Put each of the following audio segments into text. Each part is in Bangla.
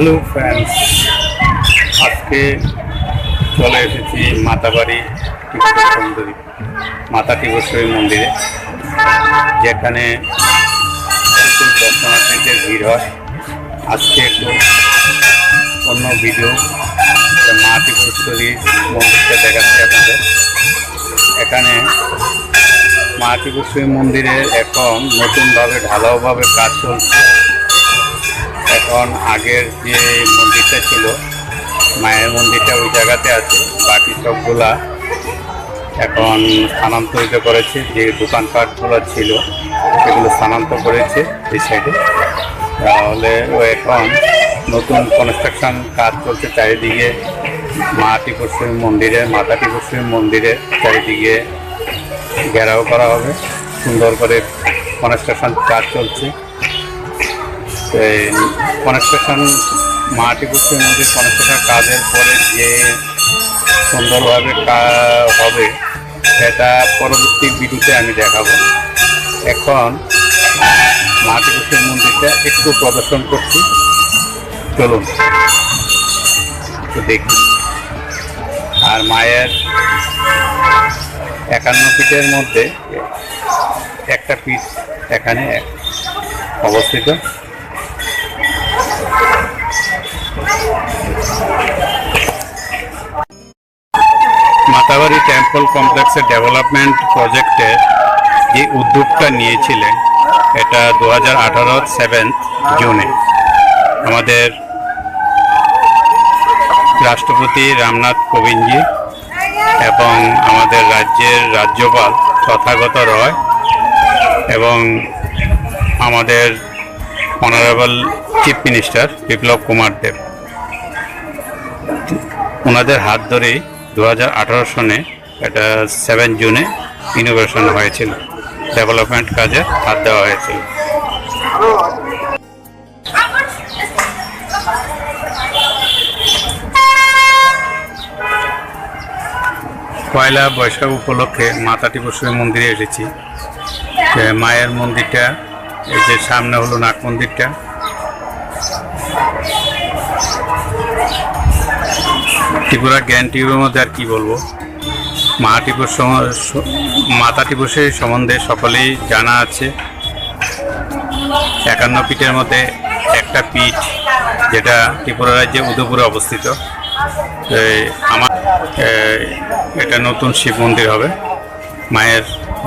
হ্যালো ফ্রেন্ডস আজকে চলে এসেছি মাতাবাড়ি সুন্দরী মাতা টিপুরেশ্বরী মন্দিরে, যেখানে দর্শনার্থীদের ভিড় হয়। আজকে একটু অন্য ভিডিও মা টিপুরেশ্বরী মন্দিরটা দেখাচ্ছি আপনাদের। এখানে মা টিপুরেশ্বরী মন্দিরে এখন নতুনভাবে ঢালাওভাবে কাজ চলছে। এখন আগের যে মন্দিরটা ছিল, মায়ের মন্দিরটা ওই জায়গাতে আছে, বাকি সবগুলা এখন স্থানান্তরিত করেছে, যে দোকানপাটগুলো ছিল, সেগুলো স্থানান্তর করেছে এই সাইডে তাহলে ও এখন নতুন কনস্ট্রাকশন কাজ চলছে চারিদিকে, মা টিপুরেশ্বরী মন্দিরে মাতা টিপুরেশ্বরী মন্দিরে চারিদিকে ঘেরাও করা হবে, সুন্দর করে কনস্ট্রাকশন কাজ চলছে। কনস্ট্রাকশন, মাটি পুষ্টি মন্দির কনস্ট্রাকশন কাজের পরে যে সুন্দরভাবে হবে, সেটা পরবর্তী ভিডিওতে আমি দেখাবো। এখন মাটি পুষ্টি মন্দিরটা একটু প্রদর্শন করছি। চলুন, একটু দেখি। আর মায়ের একান্ন ফিটের মধ্যে একটা পিস এখানে অবস্থিত। মাতাবাড়ি টেম্পল কমপ্লেক্সের ডেভেলপমেন্ট প্রজেক্টে যে উদ্যোগটা নিয়েছিলেন, এটা দু হাজার আঠারো সেভেন্থ জুনে। আমাদের রাষ্ট্রপতি রামনাথ কোবিন্দজি এবং আমাদের রাজ্যের রাজ্যপাল তথাগত রয় এবং আমাদের honourable chief minister Biplab Kumar Deb. ওনাদের হাত ধরেই দু হাজার আঠারো সনে এটা সেভেন জুনে ইনোভেশন হয়েছিল। ডেভেলপমেন্ট কাজে হাত দেওয়া হয়েছিল। পয়লা বৈশাখ উপলক্ষে মাতা টিপুরেশ্বরী মন্দিরে এসেছি। মায়ের মন্দিরটা, এই যে সামনে হলো নাগ মন্দিরটা ত্রিপুরা জ্ঞান টিউবের মধ্যে আর কি বলব? মা টিপুর মাতা টিপুসের সম্বন্ধে সকলেই জানা আছে। একান্ন পিঠের মধ্যে একটা পিঠ যেটা ত্রিপুরা রাজ্যে উদয়পুরে অবস্থিত। আমার এটা নতুন শিব মন্দির হবে, মায়ের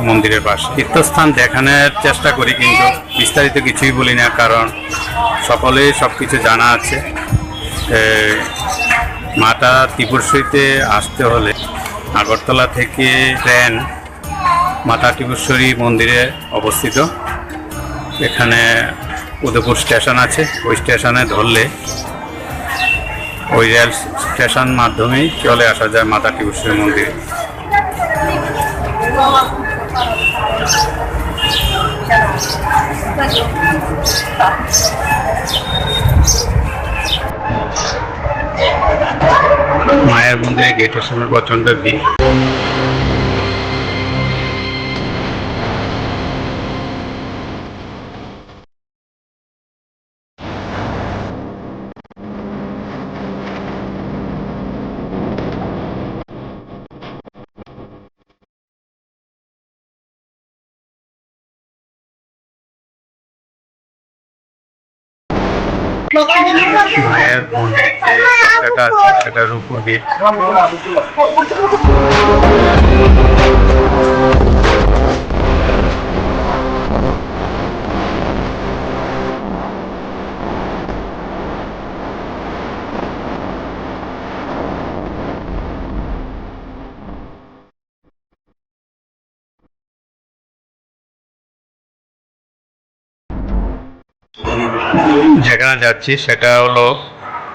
মন্দিরের পাশে। তীর্থস্থান দেখানোর চেষ্টা করি কিন্তু বিস্তারিত কিছুই বলি না, কারণ সকলেই সব কিছু জানা আছে। মাতা ত্রিপুরেশ্বরীতে আসতে হলে আগরতলা থেকে ট্রেন মাতা ত্রিপুরেশ্বরী মন্দিরে অবস্থিত। এখানে উদয়পুর স্টেশন আছে। ওই স্টেশনে ধরলে ওই রেল স্টেশন মাধ্যমেই চলে আসা যায় মাতা ত্রিপুরেশ্বরী মন্দিরে। মায়ের মন্দিরে গেটের সময় প্রচণ্ড ভিড় মায়ের মন্দিরে যে সেটা আছে সেটার উপর দিয়ে। যেখানে যাচ্ছি সেটা হলো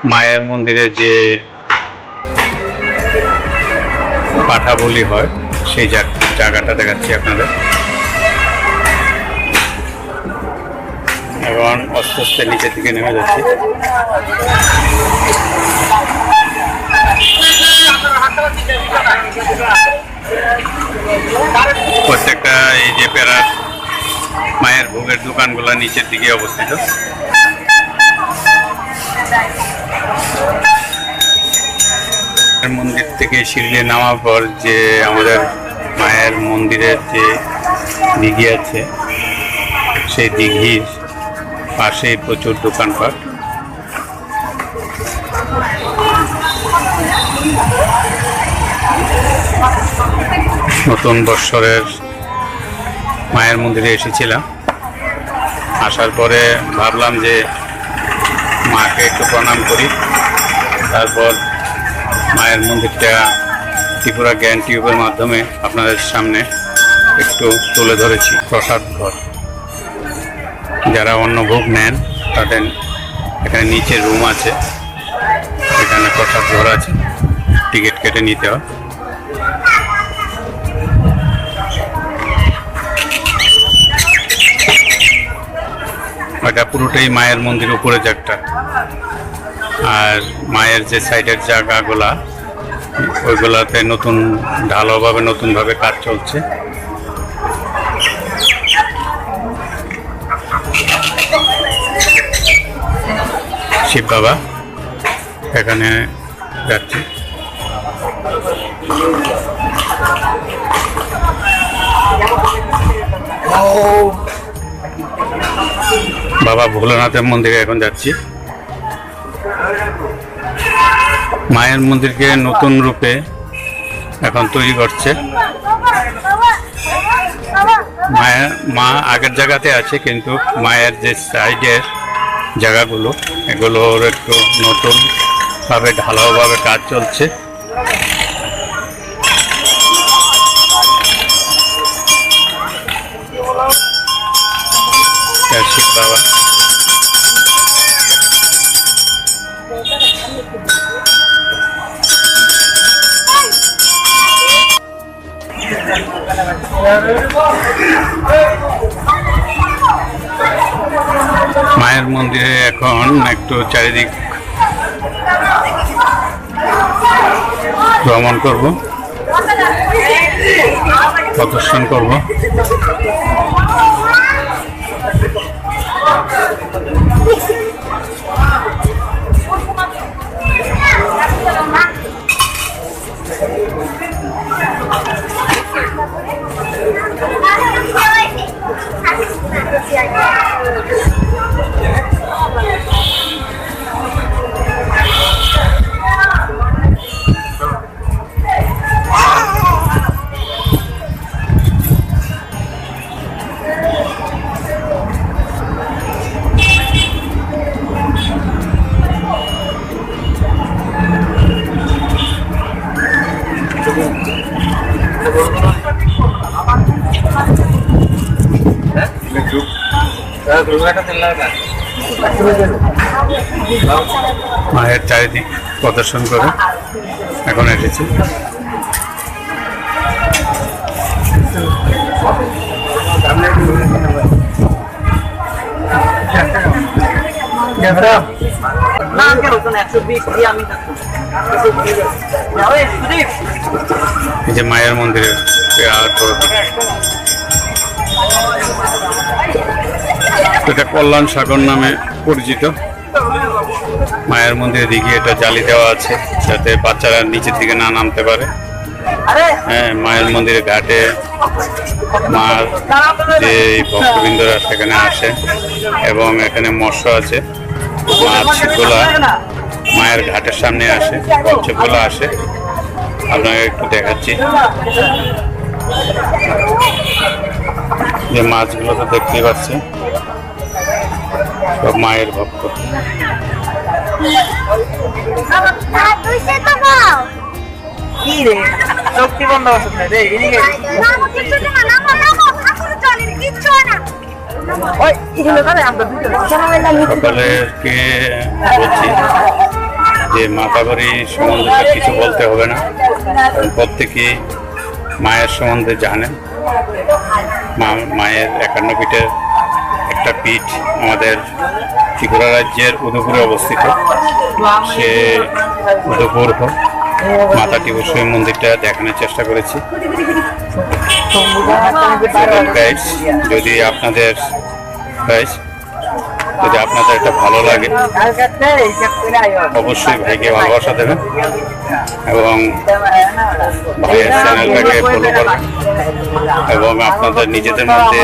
মায়ের মন্দিরে যে পাঠা বলি হয়, সেই জায়গাটা দেখাচ্ছি আপনাদের। এবং আস্তে আস্তে নিচের দিকে নেমে যাচ্ছি। প্রত্যেকটা এই যে প্যারা মায়ের ভোগের দোকানগুলো নিচের দিকে অবস্থিত। মন্দির থেকে সিঁড়ি নামার পর যে আমাদের মায়ের মন্দিরের যে দিঘি আছে, সেই দিঘির পাশে প্রচুর দোকানপাট। নতুন বৎসরের মায়ের মন্দিরে এসেছিলাম। আসার পরে ভাবলাম যে মাকে একটু প্রণাম করি। তারপর মায়ের মন্দিরটা ত্রিপুরা জ্ঞান টিউবের মাধ্যমে আপনাদের সামনে একটু তুলে ধরেছি। প্রসাদ ঘর। যারা অন্নভোগ নেন, তাদের এখানে নিচে রুম আছে। এখানে প্রসাদ ঘর আছে। টিকিট কেটে নিতে হয় এটা পুরোটাই মায়ের মন্দির উপরে জায়গাটা আর মায়ের যে সাইডের জায়গাগুলা, ওইগুলাতে নতুন ঢালাওভাবে, নতুনভাবে কাজ চলছে। শিব বাবা, এখানে যাচ্ছে। বাবা ভোলানাথের মন্দিরে এখন যাচ্ছি। মায়ের মন্দিরকে নতুন রূপে এখন তৈরি করছে। মায়ের, মা আগের জায়গাতে আছে, কিন্তু মায়ের যে সাইডের জায়গাগুলো এগুলোর একটু নতুন ভাবে ঢালাওভাবে কাজ চলছে। বাবা মায়ের মন্দিরে এখন একটু চারিদিক ভ্রমণ করব প্রদর্শন করব। Oh, মায়ের চারিদিক প্রদর্শন করে এখন এসেছি এই যে মায়ের মন্দিরে আর। এটা কল্যাণ সাগর নামে পরিচিত। মায়ের মন্দিরে দিকে এটা জালি দেওয়া আছে, যাতে বাচ্চারা নিচে থেকে না নামতে পারে। হ্যাঁ মায়ের মন্দিরের ঘাটে মার যে ভক্তবৃন্দরা সেখানে আসে এবং এখানে মৎস্য আছে। মাছগুলা মায়ের ঘাটের সামনে আসে কচ্ছপগুলো আসে। আপনাকে একটু দেখাচ্ছি। যে মাছগুলো তো দেখতেই পাচ্ছি সব মায়ের ভক্ত। সকলেরকে বলছি যে মাতাবাড়ি সম্বন্ধে কিছু বলতে হবে না। প্রত্যেকেই মায়ের সম্বন্ধে জানেন। মা মায়ের একান্ন পিঠের একটা পীঠ আমাদের ত্রিপুরা রাজ্যের উদয়পুরে অবস্থিত। সে উদয়পুর হোক মাতা টিপুর মন্দিরটা দেখানোর চেষ্টা করেছি। যদি আপনাদের যদি আপনাদের এটা ভালো লাগে, অবশ্যই ভাইকে ভালোবাসা দেবেন এবং ভাইয়ের চ্যানেলটাকে ফলো করবেন এবং আপনাদের নিজেদের মধ্যে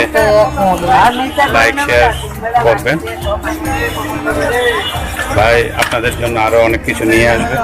লাইক শেয়ার করবেন। ভাই, আপনাদের জন্য আরও অনেক কিছু নিয়ে আসবে।